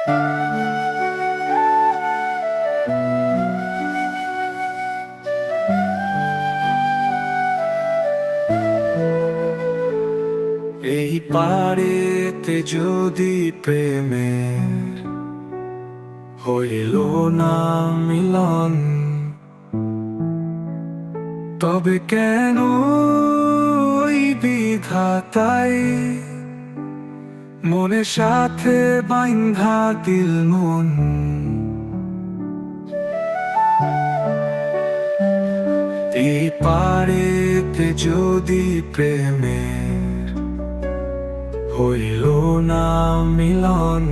এই পারেতে যদি প্রেমের হইল না মিলন তবে কেন ওই মনের সাথে বাইন্ধা দিল মন। এই পারেতে যদি প্রেমের হইল না মিলন,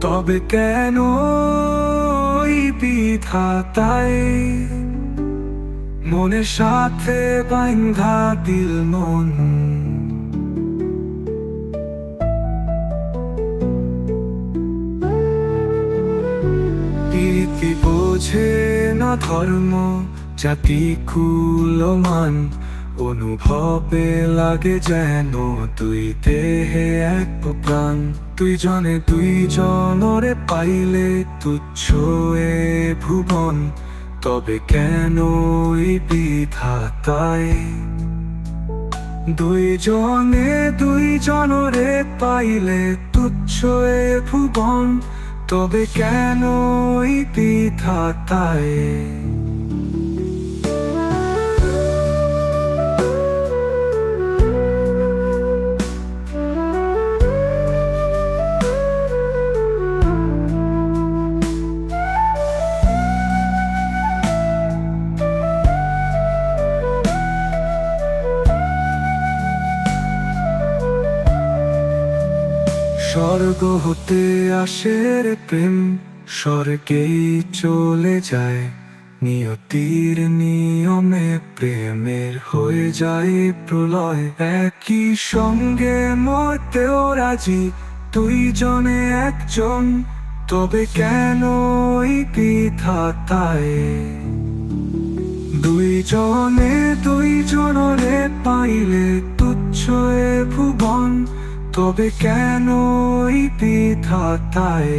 তবে কেন বিধাতাই মনের সাথে বাইন্ধা দিল মন। বোঝে না ধর্ম, জাতি কুলমান অনুভবে লাগে যেন তুই দেহে এক প্রাণ। তুই জনে দুই জনরে পাইলে তুচ্ছ এ ভুবন। তবে কেন বিধাতায় দুই জনে দুই জনরে পাইলে তুচ্ছ এ ভুবন। তবে কেন এই বিধাতায় স্বর্গ হতে আসে রে প্রেম, স্বর্গেই চলে যায়। নিয়তির নিয়মে প্রেমের হয়ে যায় প্রলয়। একই সঙ্গে মরতেও রাজি, তুই জনে একজন। তবে কেন ওই বিধাতায় দুই জনে দুই জনরে পাইলে তুচ্ছ এ ভুবন তবে কেন এই বিধাতায়